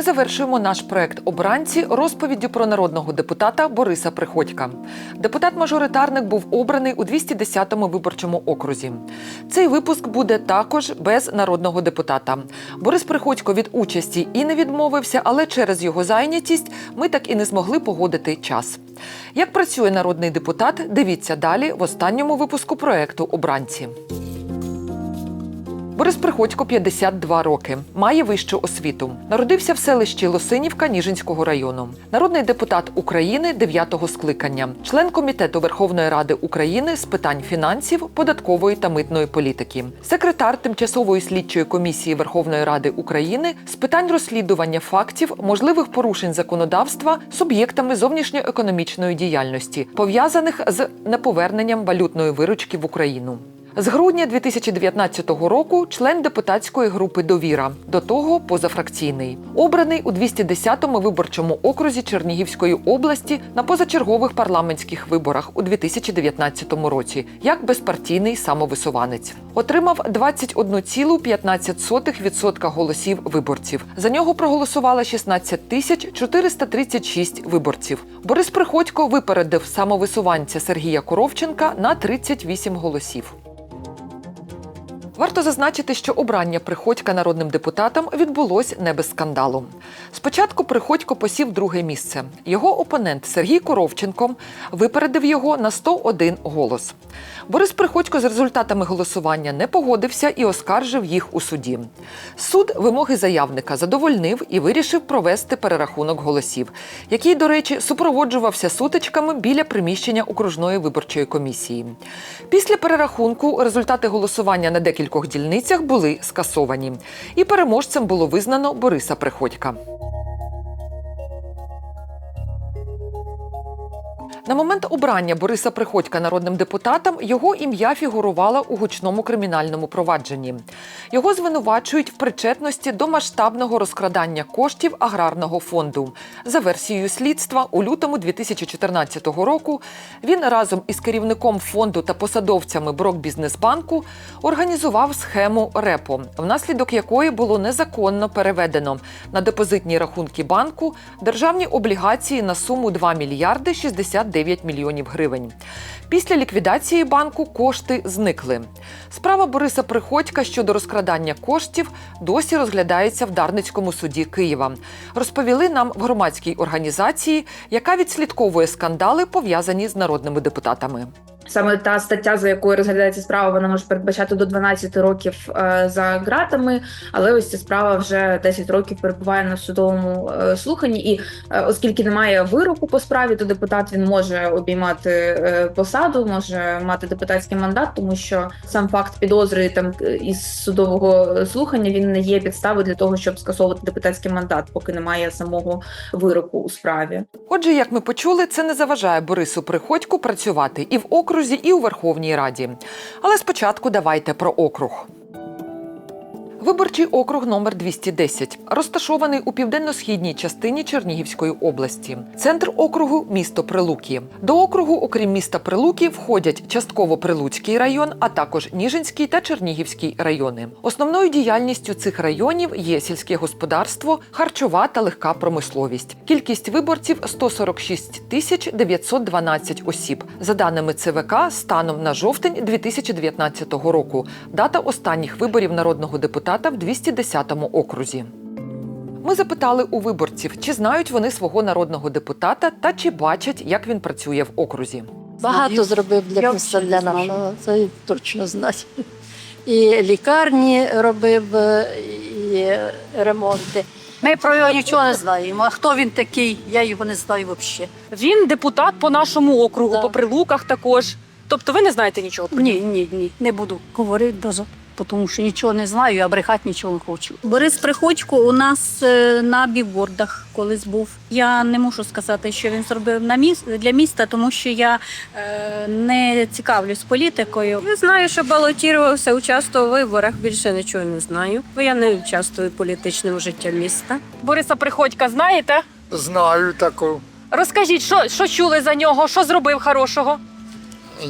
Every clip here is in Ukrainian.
Ми завершуємо наш проект обранці розповіддю про народного депутата Бориса Приходька. Депутат-мажоритарник був обраний у 210-му виборчому окрузі. Цей випуск буде також без народного депутата. Борис Приходько від участі і не відмовився, але через його зайнятість ми так і не змогли погодити час. Як працює народний депутат, дивіться далі в останньому випуску проекту Обранці. Борис Приходько 52 роки, має вищу освіту. Народився в селищі Лосинівка Ніжинського району. Народний депутат України 9-го скликання, член комітету Верховної Ради України з питань фінансів, податкової та митної політики, секретар тимчасової слідчої комісії Верховної Ради України з питань розслідування фактів можливих порушень законодавства суб'єктами зовнішньоекономічної діяльності, пов'язаних з неповерненням валютної виручки в Україну. З грудня 2019 року член депутатської групи Довіра, до того позафракційний, обраний у 210-му виборчому окрузі Чернігівської області на позачергових парламентських виборах у 2019 році як безпартійний самовисуванець. Отримав 21,15% голосів виборців. За нього проголосувало 16 тисяч 436 виборців. Борис Приходько випередив самовисуванця Сергія Коровченка на 38 голосів. Варто зазначити, що обрання Приходька народним депутатом відбулось не без скандалу. Спочатку Приходько посів друге місце. Його опонент Сергій Коровченко випередив його на 101 голос. Борис Приходько з результатами голосування не погодився і оскаржив їх у суді. Суд вимоги заявника задовольнив і вирішив провести перерахунок голосів, який, до речі, супроводжувався сутичками біля приміщення окружної виборчої комісії. Після перерахунку результати голосування на декількох дільницях були скасовані, і переможцем було визнано Бориса Приходька. На момент обрання Бориса Приходька народним депутатом його ім'я фігурувало у гучному кримінальному провадженні. Його звинувачують в причетності до масштабного розкрадання коштів аграрного фонду. За версією слідства, у лютому 2014 року він разом із керівником фонду та посадовцями Брокбізнесбанку організував схему РЕПО, внаслідок якої було незаконно переведено на депозитні рахунки банку державні облігації на суму 2 мільярди 69 мільйонів гривень. Після ліквідації банку кошти зникли. Справа Бориса Приходька щодо розкрадання коштів досі розглядається в Дарницькому суді Києва. Розповіли нам в громадській організації, яка відслідковує скандали, пов'язані з народними депутатами. Саме та стаття, за якою розглядається справа, вона може передбачати до 12 років е, за ґратами, але ось ця справа вже 10 років перебуває на судовому е, слуханні. І е, оскільки немає вироку по справі, то депутат він може обіймати посаду, може мати депутатський мандат, тому що сам факт підозри там із судового слухання він не є підставою для того, щоб скасовувати депутатський мандат, поки немає самого вироку у справі. Отже, як ми почули, це не заважає Борису Приходьку працювати і в окрузі, і у Верховній Раді. Але спочатку давайте про округ. Виборчий округ номер 210 розташований у південно-східній частині Чернігівської області. Центр округу місто Прилуки. До округу, окрім міста Прилуки, входять частково Прилуцький район, а також Ніжинський та Чернігівський райони. Основною діяльністю цих районів є сільське господарство, харчова та легка промисловість. Кількість виборців 146 тисяч 912 осіб. За даними ЦВК, станом на жовтень 2019 року. Дата останніх виборів народного депутата в 210-му окрузі. Ми запитали у виборців, чи знають вони свого народного депутата та чи бачать, як він працює в окрузі. Багато зробив для міста для нашого, це точно знаю. І лікарні робив, е, і ремонти. Ми про його нічого не знаємо. А хто він такий, я його не знаю взагалі. Він депутат по нашому округу, Да. по прилуках також. Тобто ви не знаєте нічого про Ні, ні, ні, не буду говорити даже, тому що нічого не знаю, а брехати нічого не хочу. Борис Приходько у нас е, на бігбордах колись був. Я не можу сказати, що він зробив на міс... для міста, тому що я е, не цікавлюсь політикою. Я знаю, що балотувався, участвував у виборах. Більше нічого не знаю, бо я не участвую в політичному житті міста. Бориса Приходька знаєте? Знаю таку. Розкажіть, що, що чули за нього, що зробив хорошого?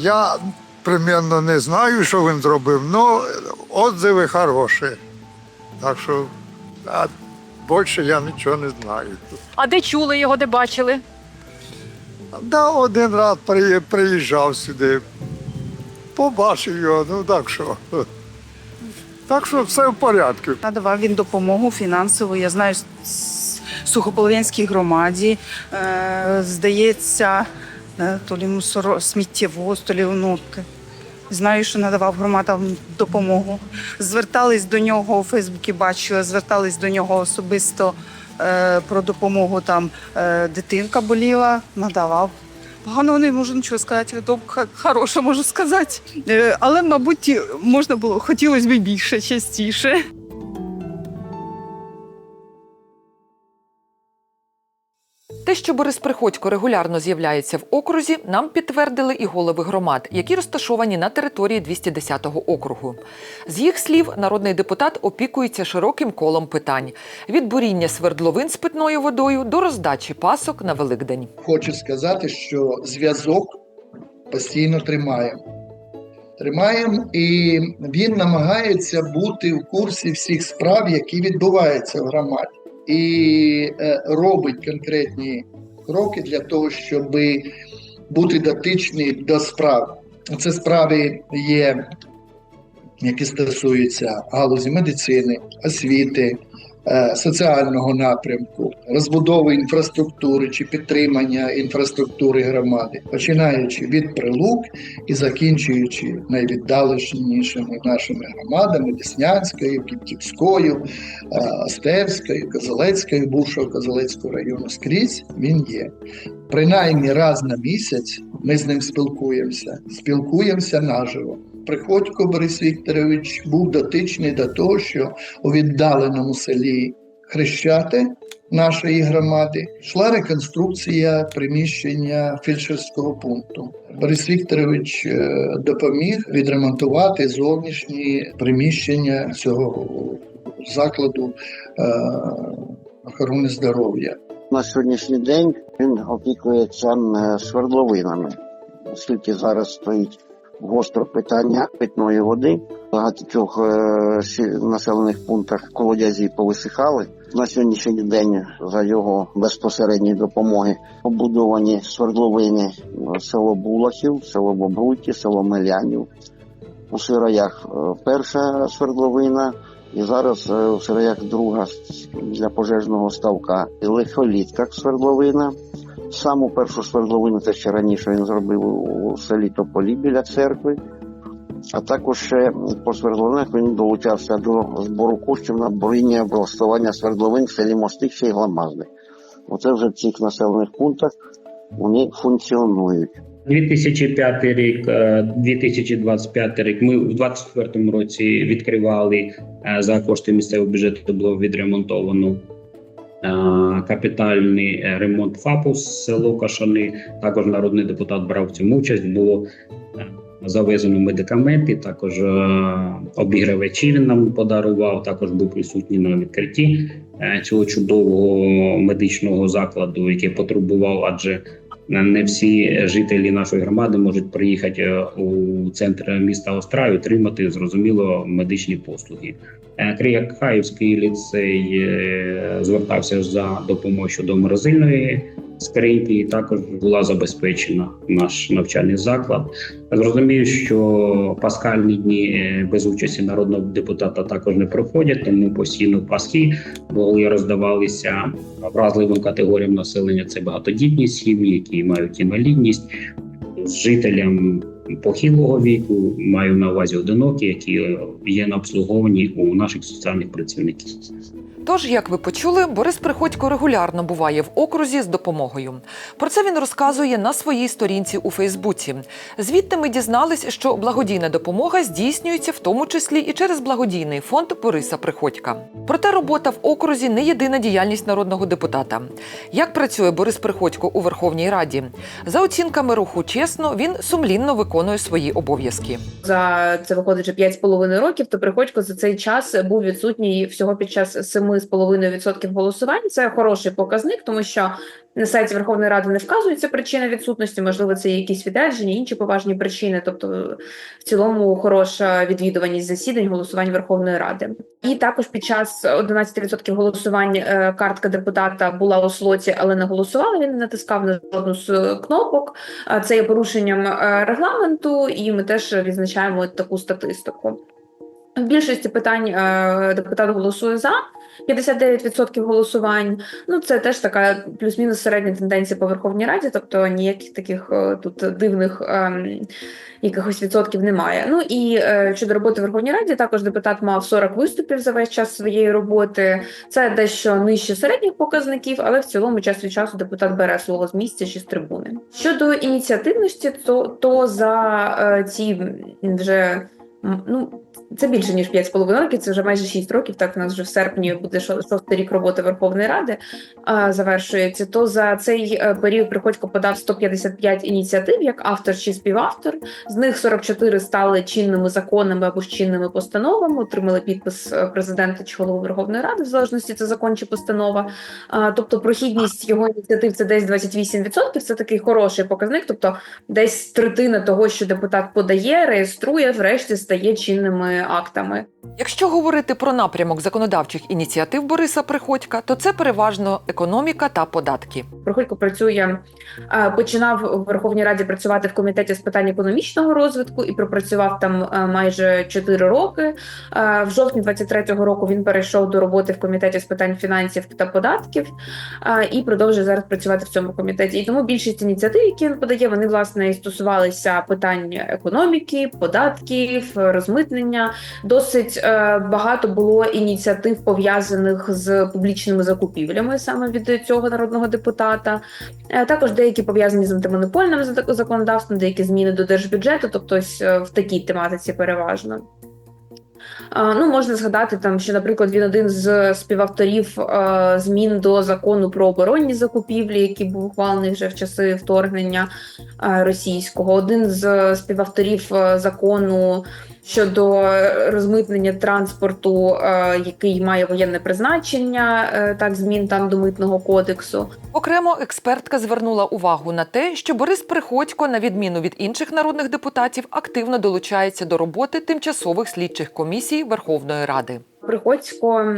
Я примерно не знаю, що він зробив, але відзиви хороші. Так що а Більше я нічого не знаю. А де чули його, де бачили? Да, один раз приїжджав сюди, побачив його, ну так що. Так що все в порядку. Надавав він допомогу фінансову. Я знаю, сухополов'янській громаді. Е, здається, е, то лі сміттєвоз, то лі ну, к- Знаю, що надавав громадам допомогу. Звертались до нього у Фейсбуці, бачила, звертались до нього особисто е, про допомогу. Там е, дитинка боліла, надавав. Погано не можу нічого сказати, хороше можу сказати. Е, але, мабуть, можна було, хотілося б більше, частіше. Що Борис Приходько регулярно з'являється в окрузі, нам підтвердили і голови громад, які розташовані на території 210-го округу. З їх слів, народний депутат опікується широким колом питань: від буріння свердловин з питною водою до роздачі пасок на Великдень. хочу сказати, що зв'язок постійно тримаємо. Тримаємо, і він намагається бути в курсі всіх справ, які відбуваються в громаді, і е, робить конкретні кроки для того, щоб бути дотичні до справ. Це справи є, які стосуються галузі медицини, освіти, соціального напрямку, розбудови інфраструктури чи підтримання інфраструктури громади, починаючи від прилук і закінчуючи найвіддаленішими нашими громадами Деснянською, Кіптівською, е, Остевською, Козелецькою, бувшого Козелецького району скрізь він є. Принаймні раз на місяць ми з ним спілкуємося, спілкуємося наживо. Приходько Борис Вікторович був дотичний до того, що у віддаленому селі Хрещати нашої громади йшла реконструкція приміщення фельдшерського пункту. Борис Вікторович е, допоміг відремонтувати зовнішні приміщення цього закладу е, охорони здоров'я. На сьогоднішній день він опікується е, свердловинами, оскільки зараз стоїть гостро питання питної води. В багатьох е, населених пунктах колодязі повисихали. На сьогоднішній день за його безпосередньої допомоги побудовані свердловини е, село Булахів, село Бобруйки, село Мелянів. У Сироях е, перша свердловина, і зараз е, у друга для пожежного ставка. І Лихолітках свердловина. Саму першу свердловину, це ще раніше він зробив у селі Тополі біля церкви. А також ще по свердловинах він долучався до збору коштів на буріння облаштування свердловин в селі Мостик ще й Гламазни. Оце вже в цих населених пунктах вони функціонують. 2005 рік, е, 2025 рік. Ми в 2024 році відкривали е, за кошти місцевого бюджету. Було відремонтовано е, капітальний е, ремонт ФАПу село Кашани. Також народний депутат брав в цьому участь. Було е, завезено медикаменти. Також е, обігрівачі він нам подарував. Також був присутній на відкритті е, цього чудового медичного закладу, який потребував, адже не всі жителі нашої громади можуть приїхати е, у центр міста Остра і отримати зрозуміло медичні послуги. Е, Кріякаївський ліцей е, звертався за допомогою щодо морозильної скриньки, також була забезпечена наш навчальний заклад. Зрозумію, що паскальні дні е, без участі народного депутата також не проходять, тому постійно паски були роздавалися вразливим категоріям населення. Це багатодітні сім'ї, які мають інвалідність жителям похилого віку, маю на увазі одинокі, які е, є на обслуговуванні у наших соціальних працівників. Тож, як ви почули, Борис Приходько регулярно буває в окрузі з допомогою. Про це він розказує на своїй сторінці у Фейсбуці. Звідти ми дізнались, що благодійна допомога здійснюється в тому числі і через благодійний фонд Бориса Приходька. Проте робота в окрузі не єдина діяльність народного депутата. Як працює Борис Приходько у Верховній Раді? За оцінками руху чесно, він сумлінно виконує свої обов'язки. За це виходить вже 5,5 років. То Приходько за цей час був відсутній всього під час семи 57,5% голосувань. Це хороший показник, тому що на сайті Верховної Ради не вказується причина відсутності, можливо, це є якісь відрядження, інші поважні причини. Тобто, в цілому хороша відвідуваність засідань, голосувань Верховної Ради. І також під час 11% голосувань е, картка депутата була у слоті, але не голосувала. Він не натискав на жодну з кнопок. Це є порушенням е, регламенту, і ми теж відзначаємо таку статистику. В більшості питань е, депутат голосує за 59% голосувань. Ну це теж така плюс-мінус середня тенденція по Верховній Раді, тобто ніяких таких е, тут дивних ем, якихось відсотків немає. Ну і е, щодо роботи в Верховній Раді, також депутат мав 40 виступів за весь час своєї роботи. Це дещо нижче середніх показників, але в цілому час від часу депутат бере слово з місця чи з трибуни. Щодо ініціативності, то, то за е, ці вже ну. Це більше ніж 5,5 років, це вже майже 6 років. Так у нас вже в серпні буде шо- шостий рік роботи Верховної Ради а, завершується. То за цей е, період Приходько подав 155 ініціатив як автор чи співавтор. З них 44 стали чинними законами або ж чинними постановами, отримали підпис е, президента чи голови Верховної Ради, в залежності це закон чи постанова. А, тобто прохідність його ініціатив це десь 28%. Це такий хороший показник. Тобто, десь третина того, що депутат подає, реєструє, врешті стає чинними актами. Якщо говорити про напрямок законодавчих ініціатив Бориса Приходька, то це переважно економіка та податки. Приходько працює, е, починав у Верховній Раді працювати в комітеті з питань економічного розвитку і пропрацював там е, майже 4 роки. Е, В жовтні 23-го року він перейшов до роботи в комітеті з питань фінансів та податків і продовжує зараз працювати в цьому комітеті. І тому більшість ініціатив, які він подає, вони власне і стосувалися питань економіки, податків, розмитнення. Досить е, багато було ініціатив пов'язаних з публічними закупівлями саме від цього народного депутата. Е, Також деякі пов'язані з антимонопольним законодавством, деякі зміни до держбюджету, тобто е, в такій тематиці переважно. Ну, можна згадати там, що, наприклад, він один з співавторів змін до закону про оборонні закупівлі, який був ухвалений вже в часи вторгнення російського. Один з співавторів закону щодо розмитнення транспорту, е, який має воєнне призначення, е, так змін там до митного кодексу. Окремо експертка звернула увагу на те, що Борис Приходько, на відміну від інших народних депутатів, активно долучається до роботи тимчасових слідчих комісій Верховної Ради. Приходько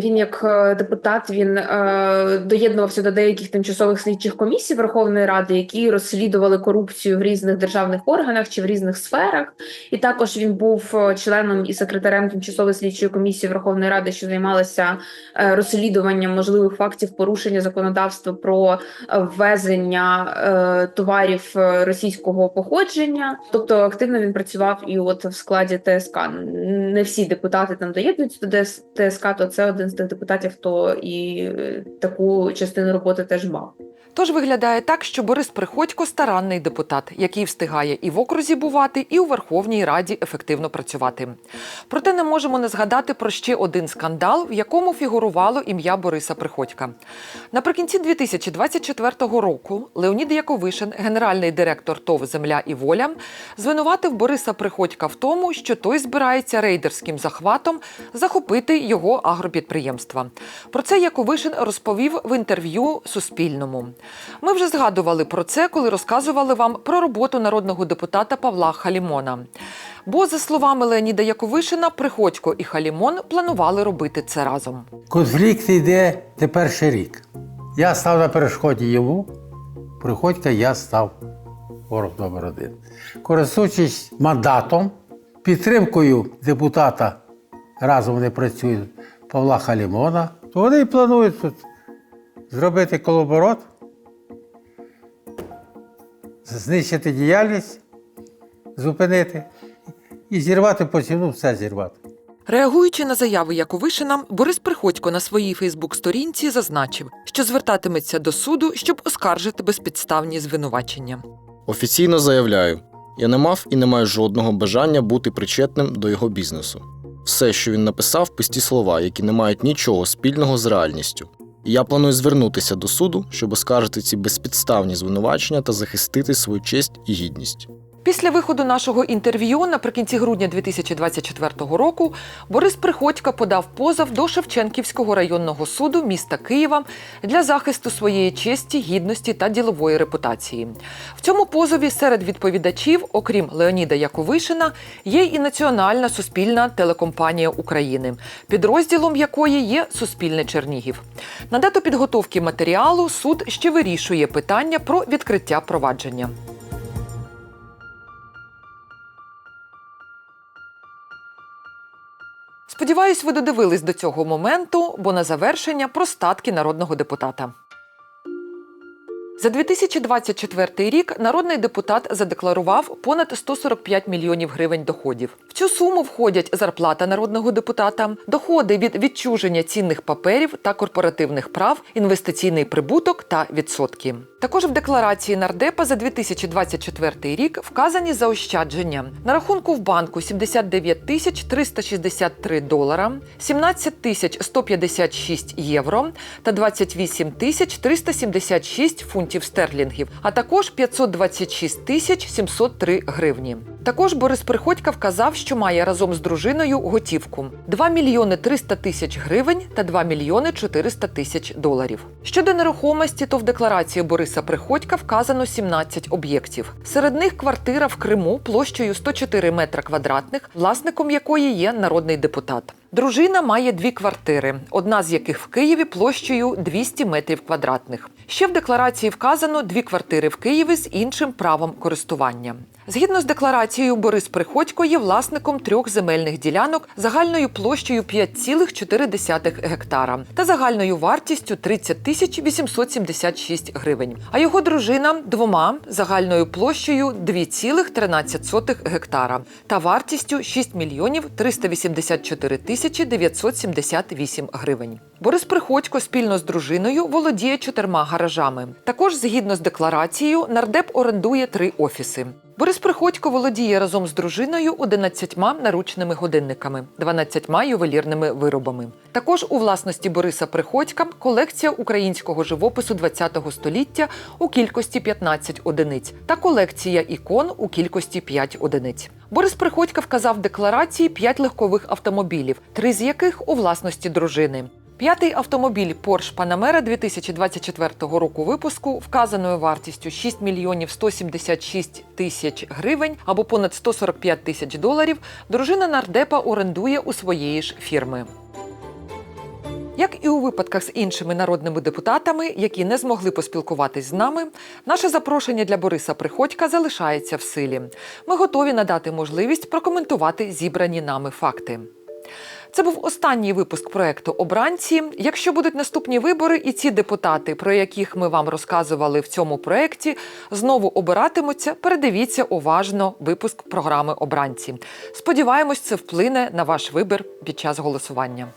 він як е, депутат він е, доєднувався до деяких тимчасових слідчих комісій Верховної Ради, які розслідували корупцію в різних державних органах чи в різних сферах. І також він був е, членом і секретарем тимчасової слідчої комісії Верховної Ради, що займалася розслідуванням можливих фактів порушення законодавства про ввезення товарів російського походження. Тобто активно він працював і от в складі ТСК. Не всі депутати там доєднуються до ТСК, то це один з тих депутатів, хто і е, таку частину роботи теж мав. Тож виглядає так, що Борис Приходько старанний депутат, який встигає і в окрузі бувати, і у Верховній Раді ефективно працювати. Проте не можемо не згадати про ще один скандал, в якому фігурувало ім'я Бориса Приходька. Наприкінці 2024 року Леонід Яковишин, генеральний директор ТОВ Земля і воля, звинуватив Бориса Приходька в тому, що той збирається рейдерським захватом захопити його агропідприємства. Про це Яковишин розповів в інтерв'ю Суспільному. Ми вже згадували про це, коли розказували вам про роботу народного депутата Павла Халімона. Бо, за словами Леоніда Яковишина, Приходько і Халімон планували робити це разом. Конфлікт йде не перший рік. Я став на перешкоді йому, приходька, я став ворог номер один. Користуючись мандатом, підтримкою депутата, разом вони працюють Павла Халімона, то вони планують тут зробити колоборот, знищити діяльність, зупинити і зірвати по ціну все зірвати. Реагуючи на заяви Яковишина, Борис Приходько на своїй Фейсбук-сторінці зазначив, що звертатиметься до суду, щоб оскаржити безпідставні звинувачення. Офіційно заявляю, я не мав і не маю жодного бажання бути причетним до його бізнесу. Все, що він написав, пусті слова, які не мають нічого спільного з реальністю. Я планую звернутися до суду, щоб оскаржити ці безпідставні звинувачення та захистити свою честь і гідність. Після виходу нашого інтерв'ю наприкінці грудня 2024 року Борис Приходько подав позов до Шевченківського районного суду міста Києва для захисту своєї честі, гідності та ділової репутації. В цьому позові серед відповідачів, окрім Леоніда Яковишина, є і Національна суспільна телекомпанія України, підрозділом якої є Суспільне Чернігів. На дату підготовки матеріалу суд ще вирішує питання про відкриття провадження. Сподіваюсь, ви додивились до цього моменту, бо на завершення про статки народного депутата. За 2024 рік народний депутат задекларував понад 145 мільйонів гривень доходів. В цю суму входять зарплата народного депутата, доходи від відчуження цінних паперів та корпоративних прав, інвестиційний прибуток та відсотки. Також в декларації нардепа за 2024 рік вказані заощадження на рахунку в банку 79 тисяч 363 долара, 17 тисяч 156 євро та 28 тисяч 376 фунтів стерлінгів, а також 526 тисяч 703 гривні. Також Борис Приходько вказав, що має разом з дружиною готівку 2 мільйони 300 тисяч гривень та 2 мільйони 400 тисяч доларів. Щодо нерухомості, то в декларації Бориса Приходька вказано 17 об'єктів. Серед них квартира в Криму площею 104 метра квадратних, власником якої є народний депутат. Дружина має дві квартири, одна з яких в Києві площею 200 метрів квадратних. Ще в декларації вказано дві квартири в Києві з іншим правом користування. Згідно з декларацією, Борис Приходько є власником трьох земельних ділянок загальною площею 5,4 гектара та загальною вартістю 30 тисяч 876 гривень. А його дружина двома загальною площею 2,13 гектара та вартістю 6 мільйонів 384 тисячі 978 гривень. Борис Приходько спільно з дружиною володіє чотирма гаражами. Також, згідно з декларацією, нардеп орендує три офіси. Борис Приходько володіє разом з дружиною 11 наручними годинниками, 12 ювелірними виробами. Також у власності Бориса Приходька колекція українського живопису ХХ століття у кількості 15 одиниць та колекція ікон у кількості 5 одиниць. Борис Приходько вказав декларації 5 легкових автомобілів, три з яких у власності дружини. П'ятий автомобіль Porsche Panamera 2024 року випуску вказаною вартістю 6 мільйонів 176 тисяч гривень або понад 145 тисяч доларів дружина нардепа орендує у своєї ж фірми. Як і у випадках з іншими народними депутатами, які не змогли поспілкуватись з нами, наше запрошення для Бориса Приходька залишається в силі. Ми готові надати можливість прокоментувати зібрані нами факти. Це був останній випуск проекту Обранці. Якщо будуть наступні вибори, і ці депутати, про яких ми вам розказували в цьому проекті, знову обиратимуться, передивіться уважно випуск програми Обранці. Сподіваємось, це вплине на ваш вибір під час голосування.